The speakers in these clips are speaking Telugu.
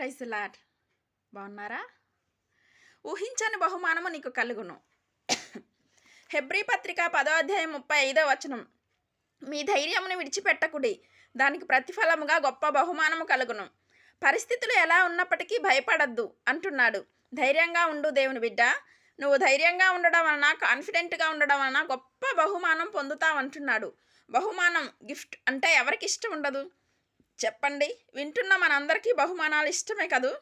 ప్రైజ్ లాడ్ బాగున్నారా? ఊహించని బహుమానము నీకు కలుగును. హెబ్రీ పత్రిక పదో అధ్యాయం ముప్పై ఐదో వచనం. మీ ధైర్యమును విడిచిపెట్టకుడి. దానికి ప్రతిఫలముగా గొప్ప బహుమానము కలుగును. పరిస్థితులు ఎలా ఉన్నప్పటికీ భయపడద్దు అంటున్నాడు. ధైర్యంగా ఉండు దేవుని బిడ్డ. నువ్వు ధైర్యంగా ఉండడం వలన కాన్ఫిడెంట్గా ఉండడం వలన గొప్ప బహుమానం పొందుతావంటున్నాడు బహుమానం గిఫ్ట్ అంటే ఎవరికి ఇష్టం ఉండదు? చెప్పండి. వింటున్న మనందరికీ బహుమానాలు ఇష్టమే కదూ?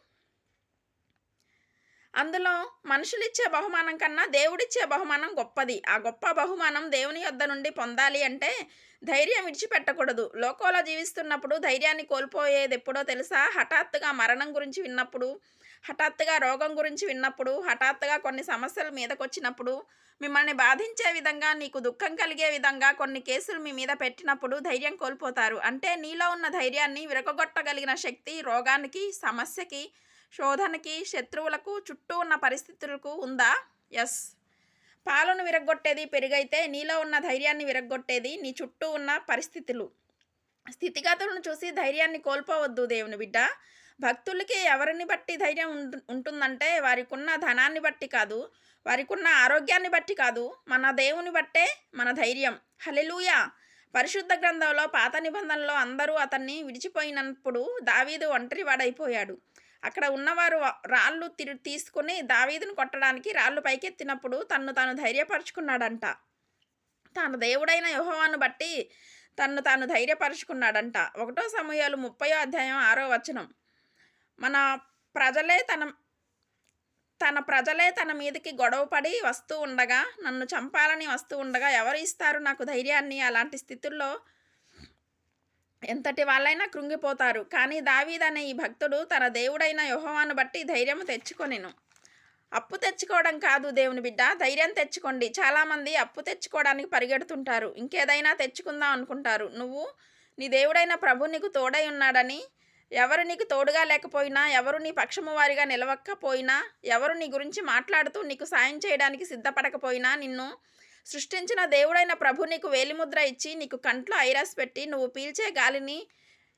అందులో మనుషులు ఇచ్చే బహుమానం కన్నా దేవుడిచ్చే బహుమానం గొప్పది. ఆ గొప్ప బహుమానం దేవుని యొద్ద నుండి పొందాలి అంటే ధైర్యం విడిచిపెట్టకూడదు. లోకంలో జీవిస్తున్నప్పుడు ధైర్యాన్ని కోల్పోయేది ఎప్పుడో తెలుసా? హఠాత్తుగా మరణం గురించి విన్నప్పుడు హఠాత్తుగా రోగం గురించి విన్నప్పుడు హఠాత్తుగా కొన్ని సమస్యలు మీదకొచ్చినప్పుడు మిమ్మల్ని బాధించే విధంగా నీకు దుఃఖం కలిగే విధంగా కొన్ని కేసులు మీ మీద పెట్టినప్పుడు ధైర్యం కోల్పోతారు. అంటే నీలో ఉన్న ధైర్యాన్ని విరగొట్టగలిగిన శక్తి రోగానికి సమస్యకి శోధనకి శత్రువులకు చుట్టూ ఉన్న పరిస్థితులకు ఉందా? ఎస్ పాలను విరగొట్టేది పెరుగైతే నీలో ఉన్న ధైర్యాన్ని విరగొట్టేది నీ చుట్టూ ఉన్న పరిస్థితులు. స్థితిగతులను చూసి ధైర్యాన్ని కోల్పోవద్దు దేవుని బిడ్డ. భక్తులకి ఎవరిని బట్టి ధైర్యం ఉంటుందంటే వారికి ఉన్న ధనాన్ని బట్టి కాదు వారికి ఉన్న ఆరోగ్యాన్ని బట్టి కాదు మన దేవుని బట్టే మన ధైర్యం. హలెలూయా పరిశుద్ధ గ్రంథంలో పాత నిబంధనలో అందరూ అతన్ని విడిచిపోయినప్పుడు దావీదు ఒంటరి వాడైపోయాడు. అక్కడ ఉన్నవారు రాళ్ళు తిరు తీసుకుని దావీదును కొట్టడానికి రాళ్ళు పైకెత్తినప్పుడు తన్ను తాను ధైర్యపరుచుకున్నాడంట. తాను దేవుడైన యెహోవాను బట్టి తన్ను తాను ధైర్యపరుచుకున్నాడంట. ఒకటో సమయాలు ముప్పయో అధ్యాయం ఆరో వచనం. మన ప్రజలే తన తన ప్రజలే తన మీదకి గొడవపడి వస్తూ ఉండగా నన్ను చంపాలని వస్తూ ఉండగా ఎవరు ఇస్తారు నాకు ధైర్యాన్ని? అలాంటి స్థితుల్లో ఎంతటి వాళ్ళైనా కృంగిపోతారు. కానీ దావీదనే ఈ భక్తుడు తన దేవుడైన యోహవాను బట్టి ధైర్యం తెచ్చుకొనిను. అప్పు తెచ్చుకోవడం కాదు దేవుని బిడ్డ ధైర్యం తెచ్చుకోండి. చాలామంది అప్పు తెచ్చుకోవడానికి పరిగెడుతుంటారు. ఇంకేదైనా తెచ్చుకుందాం అనుకుంటారు. నువ్వు నీ దేవుడైన ప్రభు నీకు తోడై ఉన్నాడని ఎవరు నీకు తోడుగా లేకపోయినా ఎవరు నీ పక్షము వారిగా నిలవకపోయినా ఎవరు నీ గురించి మాట్లాడుతూ నీకు సాయం చేయడానికి సిద్ధపడకపోయినా నిన్ను సృష్టించిన దేవుడైన ప్రభు నీకు వేలిముద్ర ఇచ్చి నీకు కంట్లో ఐరాస్ పెట్టి నువ్వు పీల్చే గాలిని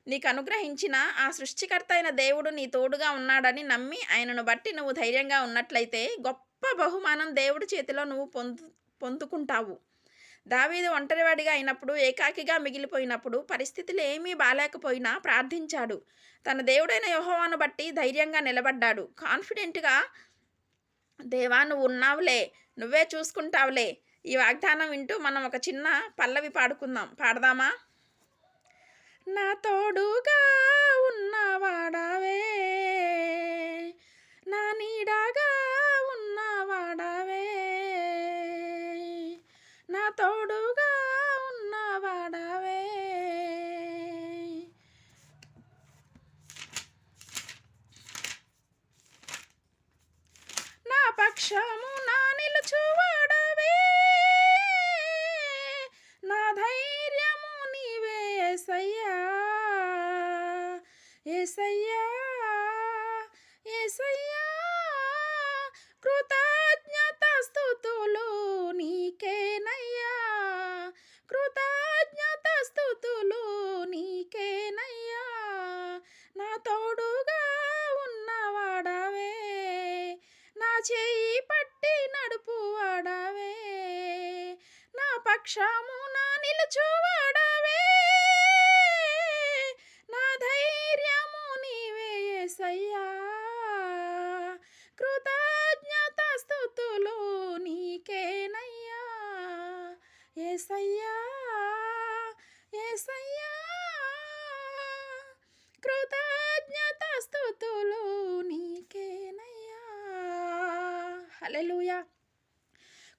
నీకు అనుగ్రహించిన ఆ సృష్టికర్త అయిన దేవుడు నీ తోడుగా ఉన్నాడని నమ్మి ఆయనను బట్టి నువ్వు ధైర్యంగా ఉన్నట్లయితే గొప్ప బహుమానం దేవుడి చేతిలో నువ్వు పొందు పొందుకుంటావు. దావీదు ఒంటరివాడిగా అయినప్పుడు ఏకాకిగా మిగిలిపోయినప్పుడు పరిస్థితులు ఏమీ బాలేకపోయినా ప్రార్థించాడు. తన దేవుడైన యెహోవాను బట్టి ధైర్యంగా నిలబడ్డాడు. కాన్ఫిడెంట్గా దేవా నువ్వు ఉన్నావులే నువ్వే చూసుకుంటావులే. ఈ వాగ్దానం వింటూ మనం ఒక చిన్న పల్లవి పాడుకుందాం. పాడదామా? నా తోడుగా ఉన్నవాడవే నా నీడాగా ఉన్నవాడవే నా తోడుగా ఉన్నవాడవే నా పక్షము నా పక్షమున నా నిలుచువాడవే. నా ధైర్యము నీవే సయ్యా కృతజ్ఞత స్థుతులు నీకేనయ్యా. ఏసయ్యా ఏసయ్యా. కృతజ్ఞత స్థుతులు నీకేనయ్యా. హల్లెలూయా.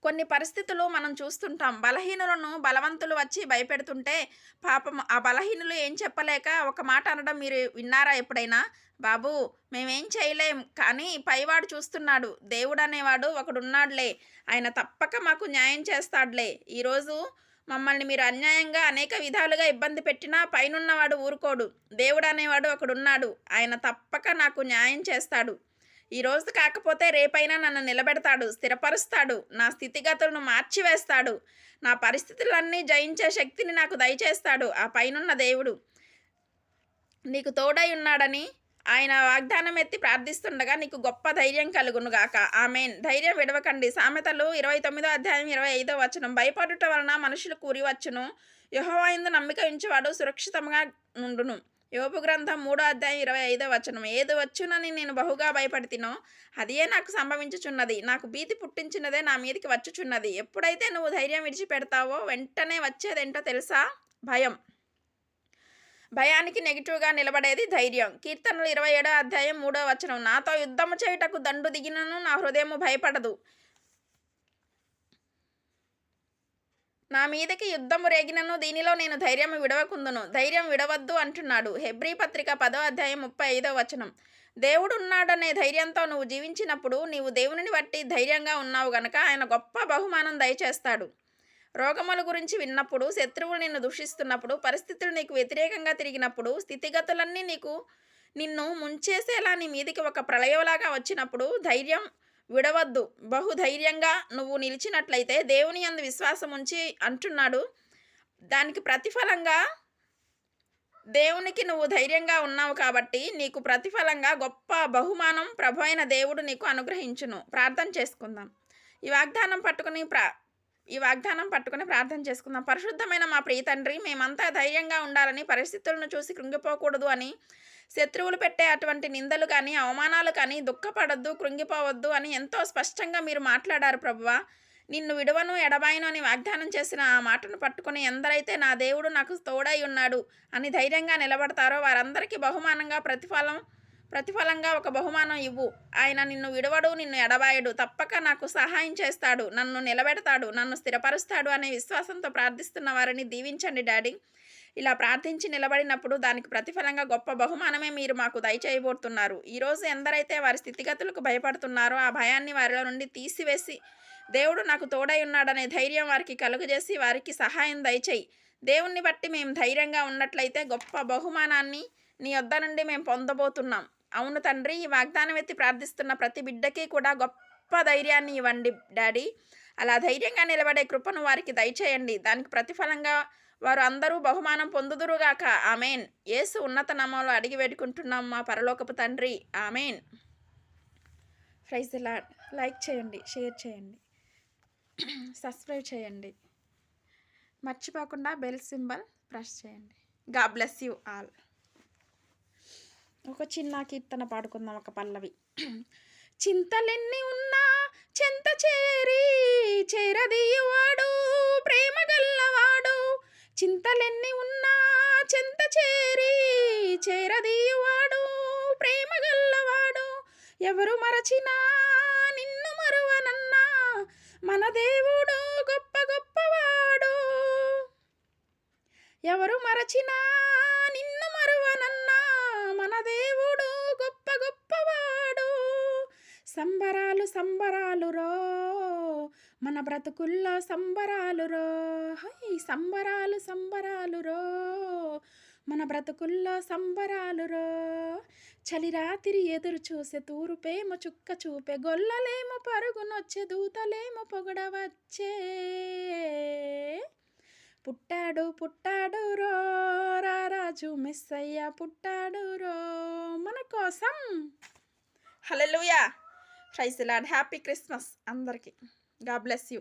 కొన్ని పరిస్థితులు మనం చూస్తుంటాం. బలహీనులను బలవంతులు వచ్చి భయపెడుతుంటే పాపం ఆ బలహీనులు ఏం చెప్పలేక ఒక మాట అనడం మీరు విన్నారా ఎప్పుడైనా? బాబు మేమేం చేయలేం కానీ పైవాడు చూస్తున్నాడు. దేవుడు అనేవాడు ఒకడున్నాడులే. ఆయన తప్పక మాకు న్యాయం చేస్తాడులే. ఈరోజు మమ్మల్ని మీరు అన్యాయంగా అనేక విధాలుగా ఇబ్బంది పెట్టినా పైనున్నవాడు ఊరుకోడు. దేవుడు అనేవాడు ఒకడున్నాడు. ఆయన తప్పక నాకు న్యాయం చేస్తాడు. ఈరోజు కాకపోతే రేపైనా నన్ను నిలబెడతాడు స్థిరపరుస్తాడు నా స్థితిగతులను మార్చివేస్తాడు నా పరిస్థితులన్నీ జయించే శక్తిని నాకు దయచేస్తాడు ఆ పైనున్న దేవుడు. నీకు తోడై ఉన్నాడని ఆయన వాగ్దానం ఎత్తి ప్రార్థిస్తుండగా నీకు గొప్ప ధైర్యం కలుగును గాక ఆమెన్. ధైర్యం విడవకండి. సామెతలు ఇరవై తొమ్మిదో అధ్యాయం ఇరవై ఐదో వచనం. భయపడుట వలన మనుషులు కూరివచ్చును వచ్చును. నమ్మిక ఉంచేవాడు సురక్షితంగా నుండును. యోపు గ్రంథం మూడో అధ్యాయం ఇరవై ఐదో వచనం. ఏది వచ్చునని నేను బహుగా భయపడితినో అదే నాకు సంభవించుచున్నది. నాకు భీతి పుట్టించినదే నా మీదకి వచ్చుచున్నది. ఎప్పుడైతే నువ్వు ధైర్యం విడిచిపెడతావో వెంటనే వచ్చేదేంటో తెలుసా? భయం. భయానికి నెగిటివ్గా నిలబడేది ధైర్యం. కీర్తనలు ఇరవై ఏడో అధ్యాయం మూడో వచనం. నాతో యుద్ధము చేయుటకు దండు దిగినను నా హృదయము భయపడదు. నా మీదకి యుద్ధము రేగినను దీనిలో నేను ధైర్యం విడవకుందును. ధైర్యం విడవద్దు అంటున్నాడు. హెబ్రీ పత్రిక పదో అధ్యాయం ముప్పై ఐదో వచనం. దేవుడు ఉన్నాడనే ధైర్యంతో నువ్వు జీవించినప్పుడు నీవు దేవునిని బట్టి ధైర్యంగా ఉన్నావు గనక ఆయన గొప్ప బహుమానం దయచేస్తాడు. రోగముల గురించి విన్నప్పుడు శత్రువులు నిన్ను దూషిస్తున్నప్పుడు పరిస్థితులు నీకు వ్యతిరేకంగా తిరిగినప్పుడు స్థితిగతులన్నీ నీకు నిన్ను ముంచేసేలా నీ మీదికి ఒక ప్రళయంలాగా వచ్చినప్పుడు ధైర్యం విడవద్దు. బహుధైర్యంగా నువ్వు నిలిచినట్లయితే దేవుని అందు విశ్వాసం ఉంచి అంటున్నాడు. దానికి ప్రతిఫలంగా దేవునికి నువ్వు ధైర్యంగా ఉన్నావు కాబట్టి నీకు ప్రతిఫలంగా గొప్ప బహుమానం ప్రభు అయిన దేవుడు నీకు అనుగ్రహించును. ప్రార్థన చేసుకుందాం. ఈ వాగ్దానం పట్టుకుని ప్రా ఈ వాగ్దానం పట్టుకుని ప్రార్థన చేసుకుందాం. పరిశుద్ధమైన మా ప్రియ తండ్రి మేమంతా ధైర్యంగా ఉండాలని పరిస్థితులను చూసి కృంగిపోకూడదు అని శత్రువులు పెట్టే అటువంటి నిందలు కానీ అవమానాలు కానీ దుఃఖపడద్దు కృంగిపోవద్దు అని ఎంతో స్పష్టంగా మీరు మాట్లాడారు ప్రభువా. నిన్ను విడవను ఎడబాయను అని వాగ్దానం చేసిన ఆ మాటను పట్టుకుని ఎందరైతే నా దేవుడు నాకు తోడై ఉన్నాడు అని ధైర్యంగా నిలబడతారో వారందరికీ బహుమానంగా ప్రతిఫలం ప్రతిఫలంగా ఒక బహుమానం ఇవ్వు. ఆయన నిన్ను విడవడు నిన్ను ఎడబాయడు. తప్పక నాకు సహాయం చేస్తాడు నన్ను నిలబెడతాడు నన్ను స్థిరపరుస్తాడు అనే విశ్వాసంతో ప్రార్థిస్తున్న వారిని దీవించండి డాడీ. ఇలా ప్రార్థించి నిలబడినప్పుడు దానికి ప్రతిఫలంగా గొప్ప బహుమానమే మీరు మాకు దయచేయబోతున్నారు. ఈరోజు ఎందరైతే వారి స్థితిగతులకు భయపడుతున్నారో ఆ భయాన్ని వారిలో నుండి తీసివేసి దేవుడు నాకు తోడై ఉన్నాడనే ధైర్యం వారికి కలుగజేసి వారికి సహాయం దయచేయి. దేవుణ్ణి బట్టి మేము ధైర్యంగా ఉన్నట్లయితే గొప్ప బహుమానాన్ని నీ వద్ద నుండి మేము పొందబోతున్నాం. అవును తండ్రి ఈ వాగ్దానం ఎత్తి ప్రార్థిస్తున్న ప్రతి బిడ్డకి కూడా గొప్ప ధైర్యాన్ని ఇవ్వండి డాడీ. అలా ధైర్యంగా నిలబడే కృపను వారికి దయచేయండి. దానికి ప్రతిఫలంగా వారు అందరూ బహుమానం పొందుదురుగాక. ఆమెన్. యేసు ఉన్నత నామంలో అడిగి వేడుకుంటున్నాం మా పరలోకపు తండ్రి. ఆమెన్. ప్రైజ్ ఇలా లైక్ చేయండి షేర్ చేయండి. సబ్స్క్రైబ్ చేయండి. మర్చిపోకుండా బెల్ సింబల్ ప్రెస్ చేయండి. గా బ్లెస్ యూ ఆల్. ఒక చిన్న కీర్తన పాడుకుందాం ఒక పల్లవి. చింతలెన్ని ఉన్నా చెంత చేరి చేరదీయువాడు ప్రేమ గల్లవాడు చింతలెన్ని ఉన్నా చెంత చేరి చేరదీయువాడు ప్రేమ గల్లవాడు ఎవరు మరచినా నిన్ను మరువనన్నా మన దేవుడు గొప్ప గొప్పవాడు. ఎవరు మరచినా నిన్ను మరువనన్నా మన దేవుడు గొప్ప గొప్పవాడు. సంబరాలు సంబరాలు రో మన బ్రతుకుల్లో సంబరాలు రో హై సంబరాలు సంబరాలు రో మన బ్రతుకుల్లో సంబరాలు రో చలి రాత్రి ఎదురు చూసే తూరుపేమో చుక్క చూపే గొల్లలేమో పరుగునొచ్చే దూతలేమో పొగడవచ్చే. పుట్టాడు పుట్టాడు రో. రారాజు మిస్సయ్య పుట్టాడు రో. మన కోసం. Hello praise lord happy Christmas అందరికీ. గా బ్లెస్ యూ